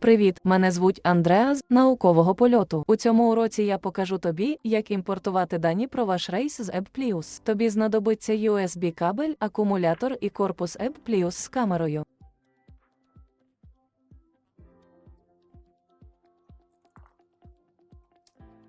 Привіт, мене звуть Андреа з наукового польоту. У цьому уроці я покажу тобі, як імпортувати дані про ваш рейс з AppPlus. Тобі знадобиться USB кабель, акумулятор і корпус AppPlus з камерою.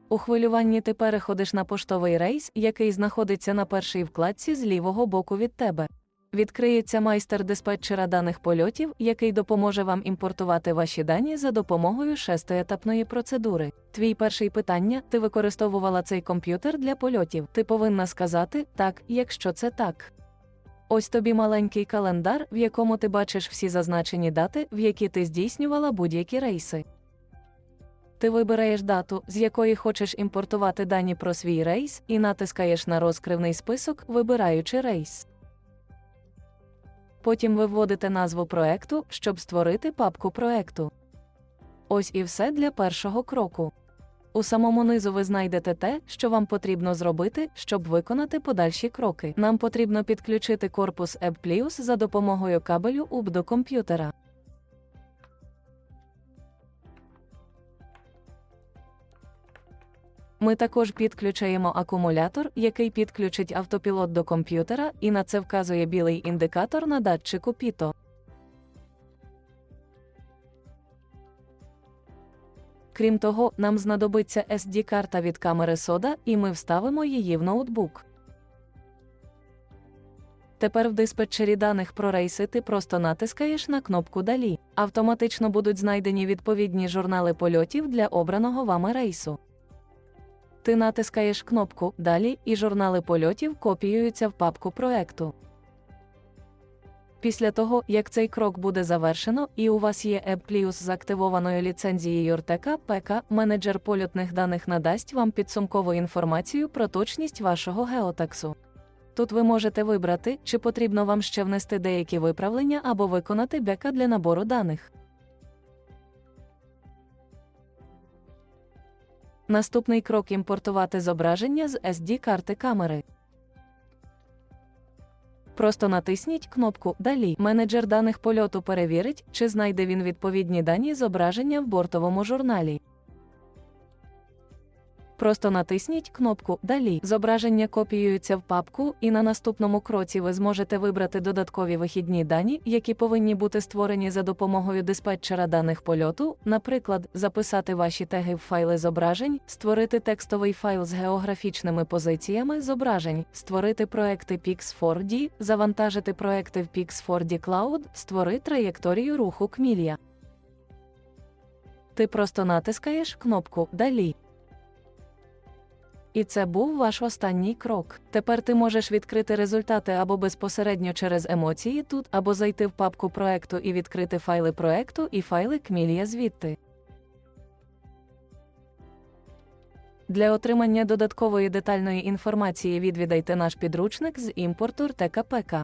У хвилюванні ти переходиш на поштовий рейс, який знаходиться на першій вкладці з лівого боку від тебе. Відкриється майстер диспетчера даних польотів, який допоможе вам імпортувати ваші дані за допомогою шестиетапної процедури. Твій перший питання: ти використовувала цей комп'ютер для польотів. Ти повинна сказати так, якщо це так. Ось тобі маленький календар, в якому ти бачиш всі зазначені дати, в які ти здійснювала будь-які рейси. Ти вибираєш дату, з якої хочеш імпортувати дані про свій рейс, і натискаєш на розкривний список, вибираючи рейс. Потім ви вводите назву проекту, щоб створити папку проекту. Ось і все для першого кроку. У самому низу ви знайдете те, що вам потрібно зробити, щоб виконати подальші кроки. Нам потрібно підключити корпус AppPlus за допомогою кабелю UB до комп'ютера. Ми також підключаємо акумулятор, який підключить автопілот до комп'ютера, і на це вказує білий індикатор на датчику Піто. Крім того, нам знадобиться SD-карта від камери SODA, і ми вставимо її в ноутбук. Тепер в диспетчері даних про рейси ти просто натискаєш на кнопку Далі. Автоматично будуть знайдені відповідні журнали польотів для обраного вами рейсу. Ти натискаєш кнопку Далі, і журнали польотів копіюються в папку проекту. Після того, як цей крок буде завершено, і у вас є AppPlus з активованою ліцензією RTK ПК, менеджер польотних даних надасть вам підсумкову інформацію про точність вашого геотексу. Тут ви можете вибрати, чи потрібно вам ще внести деякі виправлення або виконати бека для набору даних. Наступний крок імпортувати зображення з SD-карти камери. Просто натисніть кнопку Далі. Менеджер даних польоту перевірить, чи знайде він відповідні дані зображення в бортовому журналі. Просто натисніть кнопку Далі. Зображення копіюються в папку, і на наступному кроці ви зможете вибрати додаткові вихідні дані, які повинні бути створені за допомогою диспетчера даних польоту, наприклад, записати ваші теги в файли зображень, створити текстовий файл з географічними позиціями зображень, створити проекти Pix4D, завантажити проекти в Pix4D Cloud, створи траєкторію руху Кмілія. Ти просто натискаєш кнопку Далі. І це був ваш останній крок. Тепер ти можеш відкрити результати або безпосередньо через емоції тут, або зайти в папку проекту і відкрити файли проекту і файли Кмілія звідти. Для отримання додаткової детальної інформації відвідайте наш підручник з імпорту РТКПК.